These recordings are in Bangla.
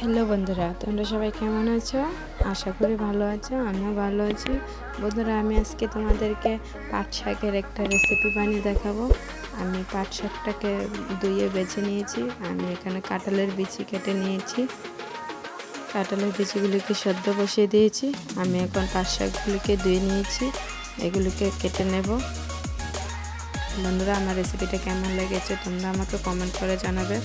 হ্যালো বন্ধুরা, তোমরা সবাই কেমন আছো? আশা করি ভালো আছো, আমিও ভালো আছি। বন্ধুরা, আমি আজকে তোমাদেরকে পাট শাকের একটা রেসিপি বানিয়ে দেখাবো। আমি পাট শাকটাকে ধুয়ে বেছে নিয়েছি, আমি এখানে কাঁঠালের বিচি কেটে নিয়েছি। কাঁঠালের বিচিগুলিকে সদ্য বসিয়ে দিয়েছি, আমি এখন পাট শাকগুলিকে ধুয়ে নিয়েছি, এগুলিকে কেটে নেব। বন্ধুরা, আমার রেসিপিটা কেমন লেগেছে তোমরা আমাকে কমেন্ট করে জানাবে।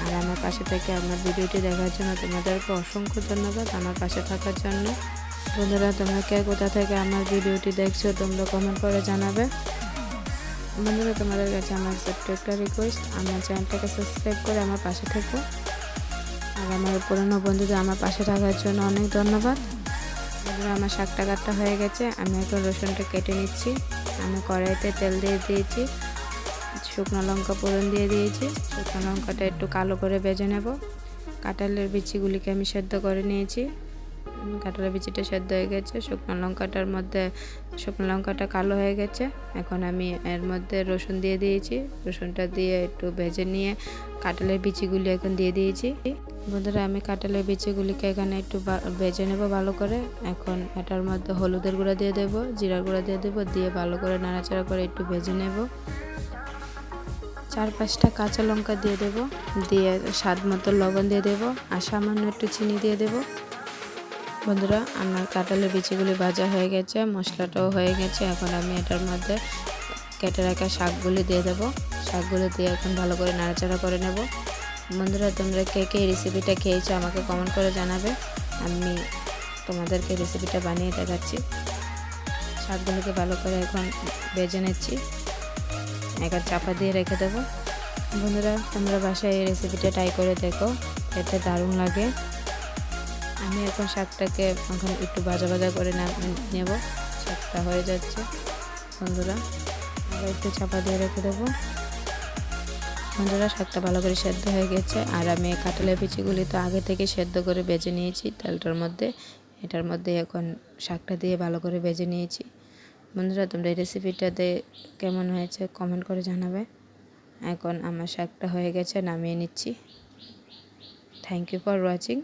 আর আমার পাশে থেকে আমার ভিডিওটি দেখার জন্য তোমাদেরকে অসংখ্য ধন্যবাদ আমার পাশে থাকার জন্য। বন্ধুরা, তোমরা কে কোথা থেকে আমার ভিডিওটি দেখছ তোমরা কমেন্ট করে জানাবে। বন্ধুরা, তোমাদের কাছে আমার ছোট্ট একটা রিকোয়েস্ট আমার চ্যানেলটাকে সাবস্ক্রাইব করে আমার পাশে থেকো। আর আমার পুরনো বন্ধুদের আমার পাশে থাকার জন্য অনেক ধন্যবাদ। বন্ধুরা, আমার শাকটা কাটটা হয়ে গেছে, আমি এখন রসুনটা কেটে নিচ্ছি। আমি কড়াইতে তেল দিয়ে দিয়েছি। শুকনো লঙ্কা ফোড়ন দিয়ে দিয়েছি। শুকনো লঙ্কাটা একটু কালো করে বেজে নেব। কাঁঠালের বিচিগুলিকে আমি সেদ্ধ করে নিয়েছি। কাঁঠালের বিচিটা সেদ্ধ হয়ে গেছে। শুকনো লঙ্কাটার মধ্যে, শুকনো লঙ্কাটা কালো হয়ে গেছে। এখন আমি এর মধ্যে রসুন দিয়ে দিয়েছি। রসুনটা দিয়ে একটু ভেজে নিয়ে কাঁঠালের বিচিগুলি এখন দিয়ে দিয়েছি। বন্ধুরা, আমি কাঁঠালের বিচিগুলিকে এখানে একটু ভেজে নেব ভালো করে। এখন এটার মধ্যে হলুদের গুঁড়া দিয়ে দেবো, জিরার গুঁড়া দিয়ে দেবো, দিয়ে ভালো করে নাড়াচাড়া করে একটু ভেজে নেব। চার পাঁচটা কাঁচা লঙ্কা দিয়ে দেব, দিয়ে স্বাদ মতো লবণ দিয়ে দেব আর সামান্য একটু চিনি দিয়ে দেব। বন্ধুরা, আমার কাঁঠালের বিচিগুলি ভাজা হয়ে গেছে, মশলাটাও হয়ে গেছে। এখন আমি এটার মধ্যে কেটে রাখা শাকগুলি দিয়ে দেবো। শাকগুলো দিয়ে এখন ভালো করে নাড়াচাড়া করে নেব। বন্ধুরা, তোমরা কে কে রেসিপিটা খেয়েছো আমাকে কমেন্ট করে জানাবে। আমি তোমাদেরকে রেসিপিটা বানিয়ে দেখাচ্ছি। শাকগুলোকে ভালো করে এখন বেজে নিচ্ছি। একবার চাপা দিয়ে রেখে দেবো। বন্ধুরা, তোমরা বাসায় এই রেসিপিটা ট্রাই করে দেখো এতে দারুণ লাগে। আমি এখন শাকটাকে এখন একটু ভাজা ভাজা করে নেব, শাকটা হয়ে যাচ্ছে। বন্ধুরা, আবার একটু চাপা দিয়ে রেখে দেবো। বন্ধুরা, শাকটা ভালো করে সেদ্ধ হয়ে গেছে। আর আমি কাঁঠালের বিচিগুলি তো আগে থেকে সেদ্ধ করে বেজে নিয়েছি তেলটার মধ্যে। এটার মধ্যে এখন শাকটা দিয়ে ভালো করে বেজে নিয়েছি। বন্ধুরা, তোমরা এই রেসিপিটাতে কেমন হয়েছে কমেন্ট করে জানাবে। এখন আমার শাকটা হয়ে গেছে, নামিয়ে নিচ্ছি। Thank you for watching